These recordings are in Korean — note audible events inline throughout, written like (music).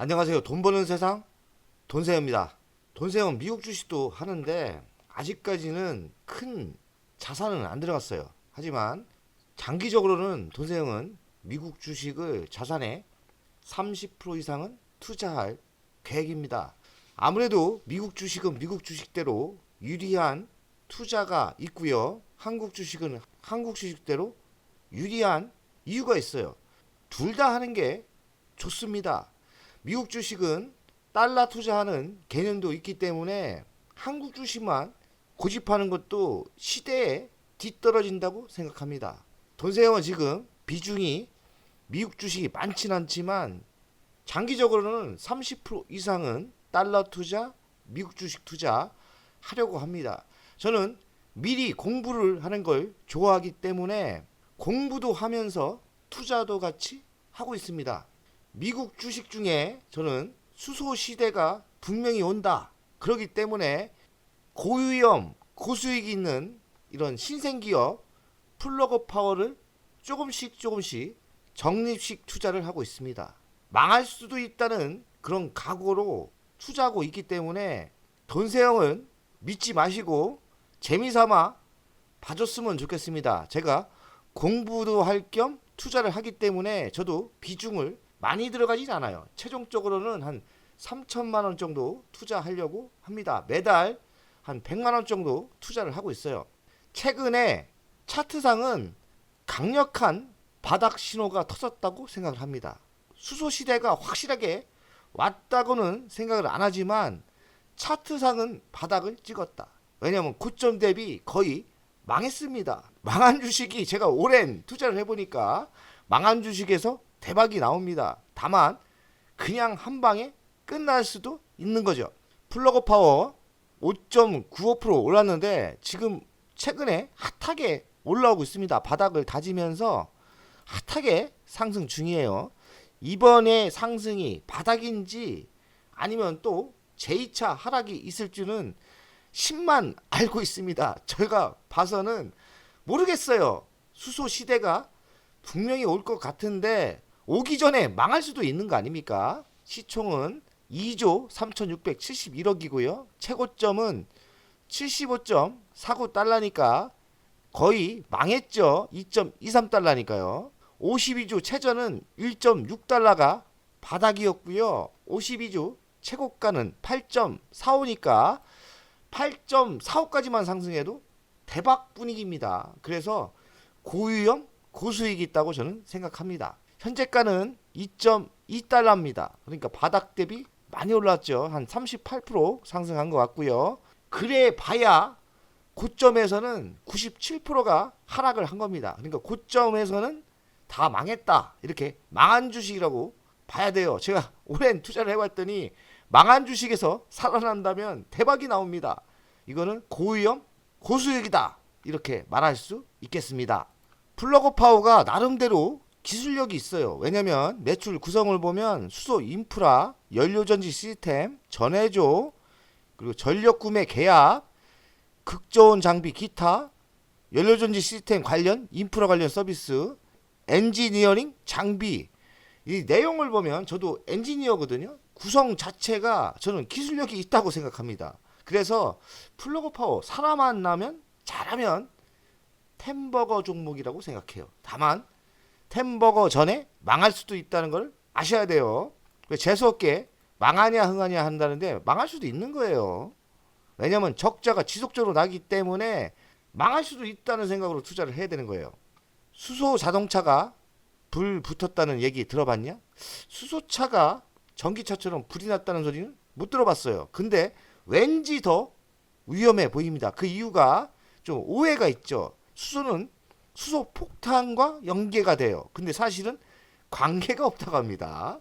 안녕하세요. 돈 버는 세상 돈세입니다. 돈세는 미국 주식도 하는데 아직까지는 큰 자산은 안 들어갔어요. 하지만 장기적으로는 돈세형은 미국 주식을 자산의 30% 이상은 투자할 계획입니다. 아무래도 미국 주식은 미국 주식대로 유리한 투자가 있고요. 한국 주식은 한국 주식대로 유리한 이유가 있어요. 둘 다 하는 게 좋습니다. 미국 주식은 달러 투자하는 개념도 있기 때문에 한국 주식만 고집하는 것도 시대에 뒤떨어진다고 생각합니다. 돈세형은 지금 비중이 미국 주식이 많진 않지만 장기적으로는 30% 이상은 달러 투자, 미국 주식 투자 하려고 합니다. 저는 미리 공부를 하는 걸 좋아하기 때문에 공부도 하면서 투자도 같이 하고 있습니다. 미국 주식 중에 저는 수소 시대가 분명히 온다. 그렇기 때문에 고위험, 고수익이 있는 이런 신생기업 플러그 파워를 조금씩 조금씩 적립식 투자를 하고 있습니다. 망할 수도 있다는 그런 각오로 투자하고 있기 때문에 돈세형은 믿지 마시고 재미삼아 봐줬으면 좋겠습니다. 제가 공부도 할 겸 투자를 하기 때문에 저도 비중을 많이 들어가진 않아요. 최종적으로는 한 3천만 원 정도 투자하려고 합니다. 매달 한 100만 원 정도 투자를 하고 있어요. 최근에 차트상은 강력한 바닥 신호가 터졌다고 생각을 합니다. 수소 시대가 확실하게 왔다고는 생각을 안 하지만 차트상은 바닥을 찍었다. 왜냐하면 고점 대비 거의 망했습니다. 망한 주식이 제가 오랜 투자를 해보니까 망한 주식에서 대박이 나옵니다. 다만 그냥 한 방에 끝날 수도 있는 거죠. 플러그 파워 5.95% 올랐는데 지금 최근에 핫하게 올라오고 있습니다. 바닥을 다지면서 핫하게 상승 중이에요. 이번에 상승이 바닥인지 아니면 또 제2차 하락이 있을 줄은 10만 알고 있습니다. 제가 봐서는 모르겠어요. 수소 시대가 분명히 올 것 같은데 오기 전에 망할 수도 있는 거 아닙니까? 시총은 2조 3,671억이고요. 최고점은 75.49달러니까 거의 망했죠. 2.23달러니까요. 52주 최저는 1.6달러가 바닥이었고요. 52주 최고가는 8.45니까 8.45까지만 상승해도 대박 분위기입니다. 그래서 고위험 고수익이 있다고 저는 생각합니다. 현재가는 2.2달러입니다. 그러니까 바닥 대비 많이 올랐죠. 한 38% 상승한 것 같고요. 그래 봐야 고점에서는 97%가 하락을 한 겁니다. 그러니까 고점에서는 다 망했다. 이렇게 망한 주식이라고 봐야 돼요. 제가 (laughs) 오랜 투자를 해봤더니 망한 주식에서 살아난다면 대박이 나옵니다. 이거는 고위험 고수익이다. 이렇게 말할 수 있겠습니다. 플러그 파워가 나름대로 기술력이 있어요. 왜냐면 매출 구성을 보면 수소 인프라, 연료전지 시스템, 전해조, 그리고 전력 구매 계약, 극저온 장비 기타, 연료전지 시스템 관련 인프라 관련 서비스, 엔지니어링 장비 이 내용을 보면 저도 엔지니어거든요. 구성 자체가 저는 기술력이 있다고 생각합니다. 그래서 플러그 파워 사람 만나면 잘하면 템버거 종목이라고 생각해요. 다만 템버거 전에 망할 수도 있다는 걸 아셔야 돼요. 재수없게 망하냐 흥하냐 한다는데 망할 수도 있는 거예요. 왜냐면 적자가 지속적으로 나기 때문에 망할 수도 있다는 생각으로 투자를 해야 되는 거예요. 수소 자동차가 불 붙었다는 얘기 들어봤냐? 수소차가 전기차처럼 불이 났다는 소리는 못 들어봤어요. 근데 왠지 더 위험해 보입니다. 그 이유가 좀 오해가 있죠. 수소는 수소 폭탄과 연계가 돼요. 근데 사실은 관계가 없다고 합니다.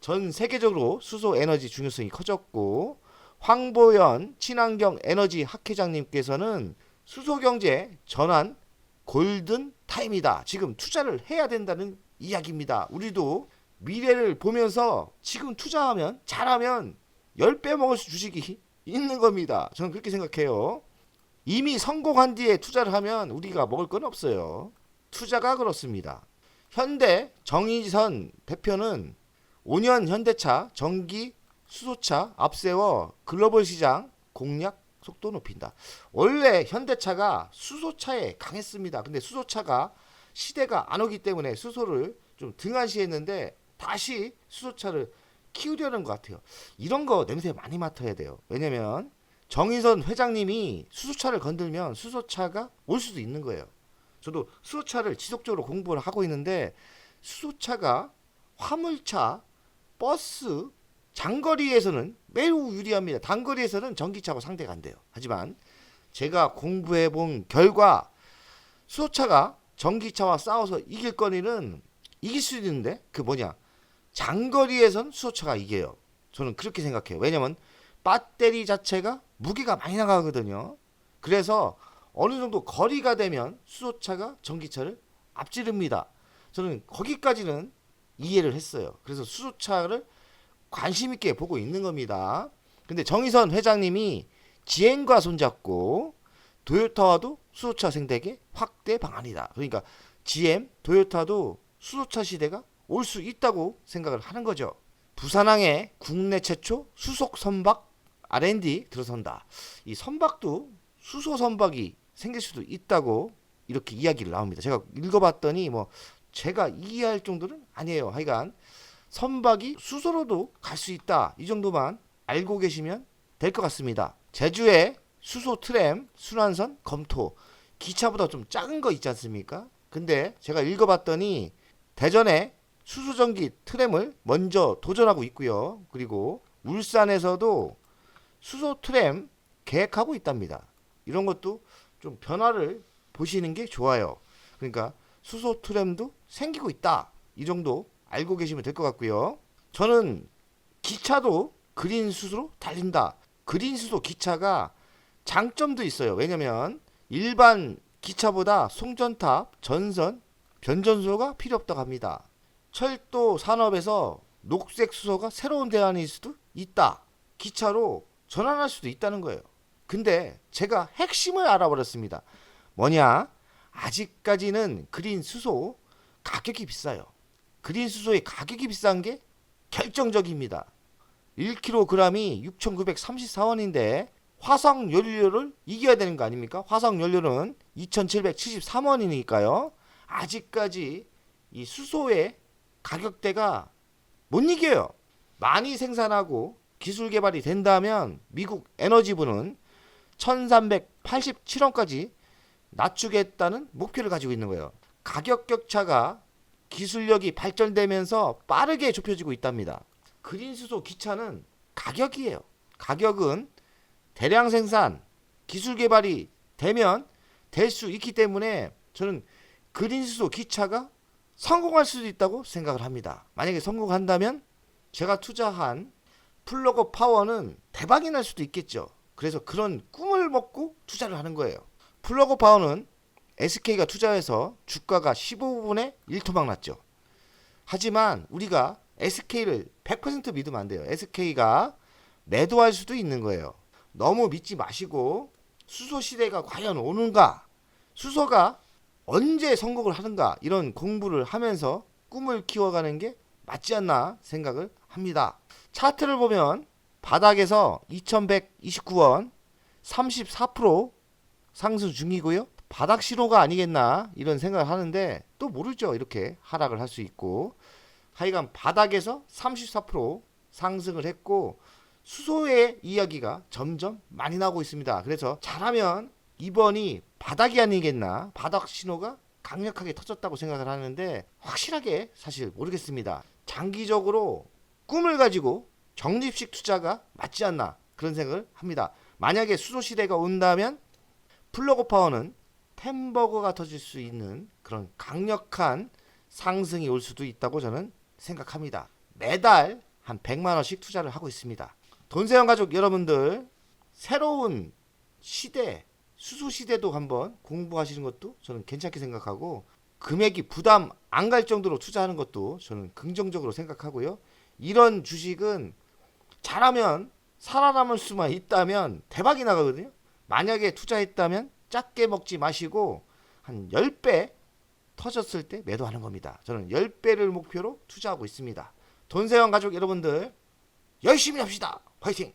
전 세계적으로 수소 에너지 중요성이 커졌고 황보연 친환경 에너지 학회장님께서는 수소 경제 전환 골든 타임이다. 지금 투자를 해야 된다는 이야기입니다. 우리도 미래를 보면서 지금 투자하면 잘하면 10배 먹을 수 주식이 있는 겁니다. 저는 그렇게 생각해요. 이미 성공한 뒤에 투자를 하면 우리가 먹을 건 없어요. 투자가 그렇습니다. 현대 정의선 대표는 5년 현대차 전기 수소차 앞세워 글로벌 시장 공략 속도 높인다. 원래 현대차가 수소차에 강했습니다. 근데 수소차가 시대가 안 오기 때문에 수소를 좀 등한시했는데 다시 수소차를 키우려는 것 같아요. 이런 거 냄새 많이 맡아야 돼요. 왜냐면 정의선 회장님이 수소차를 건들면 수소차가 올 수도 있는 거예요. 저도 수소차를 지속적으로 공부를 하고 있는데 수소차가 화물차, 버스, 장거리에서는 매우 유리합니다. 단거리에서는 전기차하고 상대가 안 돼요. 하지만 제가 공부해 본 결과 수소차가 전기차와 싸워서 이길 거리는 이길 수 있는데 그 뭐냐 장거리에선 수소차가 이겨요. 저는 그렇게 생각해요. 왜냐면 배터리 자체가 무게가 많이 나가거든요. 그래서 어느 정도 거리가 되면 수소차가 전기차를 앞지릅니다. 저는 거기까지는 이해를 했어요. 그래서 수소차를 관심 있게 보고 있는 겁니다. 근데 정의선 회장님이 GM과 손잡고 도요타와도 수소차 생태계 확대 방안이다. 그러니까 GM, 도요타도 수소차 시대가 올 수 있다고 생각을 하는 거죠. 부산항에 국내 최초 수속 선박 R&D 들어선다. 이 선박도 수소 선박이 생길 수도 있다고 이렇게 이야기를 나옵니다. 제가 읽어봤더니 뭐 제가 이해할 정도는 아니에요. 하여간 선박이 수소로도 갈 수 있다. 이 정도만 알고 계시면 될 것 같습니다. 제주에 수소 트램 순환선 검토 기차보다 좀 작은 거 있지 않습니까? 근데 제가 읽어봤더니 대전에 수소전기 트램을 먼저 도전하고 있고요. 그리고 울산에서도 수소 트램 계획하고 있답니다. 이런 것도 좀 변화를 보시는 게 좋아요. 그러니까 수소 트램도 생기고 있다. 이 정도 알고 계시면 될 것 같고요. 저는 기차도 그린 수소로 달린다. 그린 수소 기차가 장점도 있어요. 왜냐면 일반 기차보다 송전탑, 전선, 변전소가 필요 없다고 합니다. 철도 산업에서 녹색 수소가 새로운 대안일 수도 있다. 기차로 전환할 수도 있다는 거예요. 근데 제가 핵심을 알아버렸습니다. 뭐냐? 아직까지는 그린 수소 가격이 비싸요. 그린 수소의 가격이 비싼 게 결정적입니다. 1kg이 6,934원인데 화석 연료를 이겨야 되는 거 아닙니까? 화석 연료는 2,773원이니까요. 아직까지 이 수소의 가격대가 못 이겨요. 많이 생산하고 기술 개발이 된다면 미국 에너지부는 1387원까지 낮추겠다는 목표를 가지고 있는 거예요. 가격 격차가 기술력이 발전되면서 빠르게 좁혀지고 있답니다. 그린 수소 기차는 가격이에요. 가격은 대량 생산, 기술 개발이 되면 될 수 있기 때문에 저는 그린 수소 기차가 성공할 수도 있다고 생각을 합니다. 만약에 성공한다면 제가 투자한 플러그 파워는 대박이 날 수도 있겠죠. 그래서 그런 꿈을 먹고 투자를 하는 거예요. 플러그 파워는 SK가 투자해서 주가가 15분의 1토막 났죠. 하지만 우리가 SK를 100% 믿으면 안 돼요. SK가 매도할 수도 있는 거예요. 너무 믿지 마시고 수소 시대가 과연 오는가? 수소가 언제 성공을 하는가? 이런 공부를 하면서 꿈을 키워가는 게 맞지 않나 생각을 합니다. 차트를 보면 바닥에서 2129원 34% 상승 중이고요. 바닥 신호가 아니겠나 이런 생각을 하는데 또 모르죠. 이렇게 하락을 할 수 있고 하여간 바닥에서 34% 상승을 했고 수소의 이야기가 점점 많이 나오고 있습니다. 그래서 잘하면 이번이 바닥이 아니겠나 바닥 신호가 강력하게 터졌다고 생각을 하는데 확실하게 사실 모르겠습니다. 장기적으로 꿈을 가지고 적립식 투자가 맞지 않나 그런 생각을 합니다. 만약에 수소 시대가 온다면 플러그 파워는 템버거가 터질 수 있는 그런 강력한 상승이 올 수도 있다고 저는 생각합니다. 매달 한 100만 원씩 투자를 하고 있습니다. 돈세원 가족 여러분들 새로운 시대 수소 시대도 한번 공부하시는 것도 저는 괜찮게 생각하고 금액이 부담 안 갈 정도로 투자하는 것도 저는 긍정적으로 생각하고요. 이런 주식은 잘하면 살아남을 수만 있다면 대박이 나거든요. 만약에 투자했다면 작게 먹지 마시고 한 10배 터졌을 때 매도하는 겁니다. 저는 10배를 목표로 투자하고 있습니다. 돈세형 가족 여러분들 열심히 합시다. 화이팅!